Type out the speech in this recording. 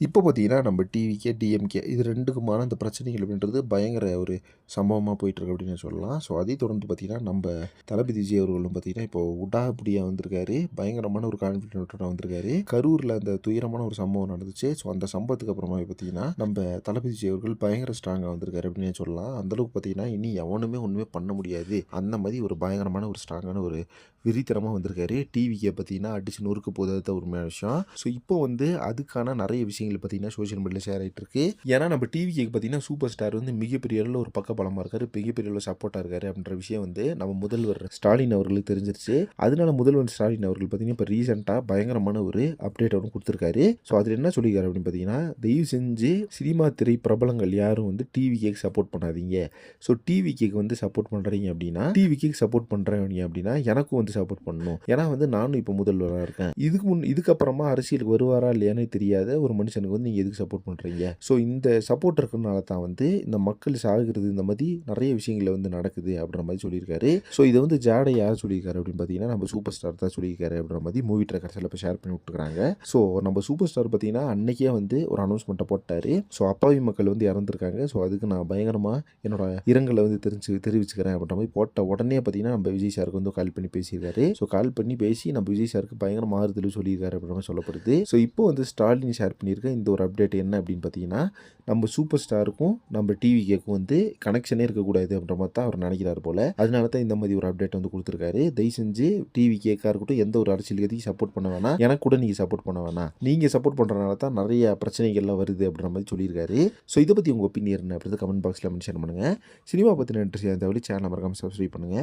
இப்போ பார்த்தீங்கன்னா நம்ம டிவிகே, டிஎம்கே இது ரெண்டுக்குமான அந்த பிரச்சனைகள் அப்படின்றது பயங்கர ஒரு சம்பவமாக போயிட்டுருக்கு அப்படின்னு சொல்லலாம். ஸோ அதை தொடர்ந்து பார்த்தீங்கன்னா, நம்ம தளபதி விஜய் அவர்களும் பார்த்தீங்கன்னா, இப்போ உடாபடியாக வந்திருக்காரு. பயங்கரமான ஒரு கான்ஃபிடென்ட்டோட வந்திருக்காரு. கரூரில் அந்த துயரமான ஒரு சம்பவம் நடந்துச்சு. ஸோ அந்த சம்பவத்துக்கு அப்புறமா பார்த்தீங்கன்னா, நம்ம தளபதி விஜய் அவர்கள் பயங்கர ஸ்ட்ராங்காக வந்திருக்காரு அப்படின்னு சொல்லலாம். அந்தளவுக்கு பார்த்தீங்கன்னா, இனி எவனுமே ஒன்றுமே பண்ண முடியாது. அந்த மாதிரி ஒரு பயங்கரமான ஒரு ஸ்ட்ராங்கான ஒரு விரித்தனமாக வந்திருக்காரு. டிவிகே பார்த்தீங்கன்னா, அடிச்சு நூறுக்கு போதாத உண்மையான விஷயம். ஸோ இப்போ வந்து அதுக்கான நிறைய விஷயங்கள் பார்த்தீங்கன்னா, சோஷியல் மீடியாவில் ஷேர் ஆகிட்டு இருக்கு. ஏன்னா நம்ம டிவிக்கு பார்த்தீங்கன்னா, சூப்பர் ஸ்டார் வந்து மிகப்பெரிய அளவில் ஒரு பக்க பலமாக இருக்காரு. மிகப்பெரிய அளவில் சப்போர்ட்டாக இருக்காரு அப்படின்ற விஷயம் வந்து நம்ம முதல்வர் ஸ்டாலின் அவர்களுக்கு தெரிஞ்சிருச்சு. அதனால முதல்வர் ஸ்டாலின் அவர்கள் பார்த்தீங்கன்னா, இப்போ ரீசெண்டாக பயங்கரமான ஒரு அப்டேட் ஒன்று கொடுத்துருக்காரு ஸோ அதில் என்ன சொல்லியிருக்காரு அப்படின்னு பார்த்தீங்கன்னா, தயவு செஞ்சு சினிமா திரை பிரபலங்கள் யாரும் வந்து டிவி கேக் சப்போர்ட் பண்ணாதீங்க. ஸோ டிவி கேக் வந்து சப்போர்ட் பண்ணுறீங்க அப்படின்னா, டிவி கேக் சப்போர்ட் பண்றீங்க அப்படின்னா, எனக்கும் வந்து சப்போர்ட் பண்ணணும். ஏன்னா வந்து நானும் இப்போ முதல்வராக இருக்கேன். இதுக்கு முன் இதுக்கப்புறமா அரசியலுக்கு வருவாரா இல்லையானே தெரியாத ஒரு மனுஷனுக்கு வந்து நீங்கள் எதுக்கு சப்போர்ட் பண்ணுறீங்க ஸோ இந்த சப்போர்ட் இருக்கிறனால தான் வந்து இந்த மக்கள் சாகுறது இந்த மாதிரி நிறைய விஷயங்கள் வந்து நடக்குது அப்படின்ற மாதிரி சொல்லியிருக்காரு. ஸோ இதை வந்து ஜாடை யார் சொல்லியிருக்காரு அப்படின்னு பார்த்தீங்கன்னா, நம்ம சூப்பர் ஸ்டார் தான் சொல்லியிருக்காரு அப்படின்ற மாதிரி மூவி ட்ராக்கர்ஸ் எல்லாம் இப்ப ஷேர் பண்ணி விட்டுருக்காங்க. ஸோ நம்ம சூப்பர் ஸ்டார் பார்த்தீங்கன்னா, அன்னைக்கே வந்து ஒரு அனௌன்ஸ்மெண்ட்டை போட்டாரு. ஸோ அப்பாவி மக்கள் வந்து இறந்துருக்காங்க ஸோ அதுக்கு நான் பயங்கரமாக என்னோட இரங்கலை வந்து தெரிஞ்சு தெரிவிச்சுக்கிறேன் அப்படின்ற மாதிரி போட்ட உடனே பார்த்தீங்கன்னா, நம்ம விஜய் சாருக்கு வந்து கால் பண்ணி பேசி பேசியிருக்காரு. ஸோ கால் பண்ணி பேசி நம்ம விஜய் சாருக்கு பயங்கர மாறுதல் சொல்லியிருக்காரு அப்படின்ற சொல்லப்படுது. ஸோ இப்போ வந்து ஸ்டாலின் ஷேர் பண்ணியிருக்க இந்த ஒரு அப்டேட் என்ன அப்படின்னு பார்த்தீங்கன்னா, நம்ம சூப்பர் ஸ்டாருக்கும் நம்ம டிவி கேக்கும் வந்து கனெக்ஷனே இருக்கக்கூடாது அப்படின்ற மாதிரி தான் அவர் நினைக்கிறார் போல. அதனால தான் இந்த மாதிரி ஒரு அப்டேட் வந்து கொடுத்துருக்காரு தயவு செஞ்சு டிவி கேக்காக இருக்கட்டும், எந்த ஒரு அரசியல் கட்சிக்கும் சப்போர்ட் பண்ண வேணாம். எனக்கு கூட நீங்கள் சப்போர்ட் பண்ண வேணாம். நீங்கள் சப்போர்ட் பண்ணுறதுனால தான் நிறைய பிரச்சனைகள்லாம் வருது அப்படின்ற மாதிரி சொல்லியிருக்காரு. ஸோ இதை பற்றி உங்கள் ஒப்பீனியன் என்ன அப்படின்றத கமெண்ட் பாக்ஸில் மென்ஷன் பண்ணுங்கள் சினிமா பற்றின இன்ட்ரெஸ்ட் இருந்தா சேனல மறக்காம சப்ஸ்கிரைப் பண்ணுங்க.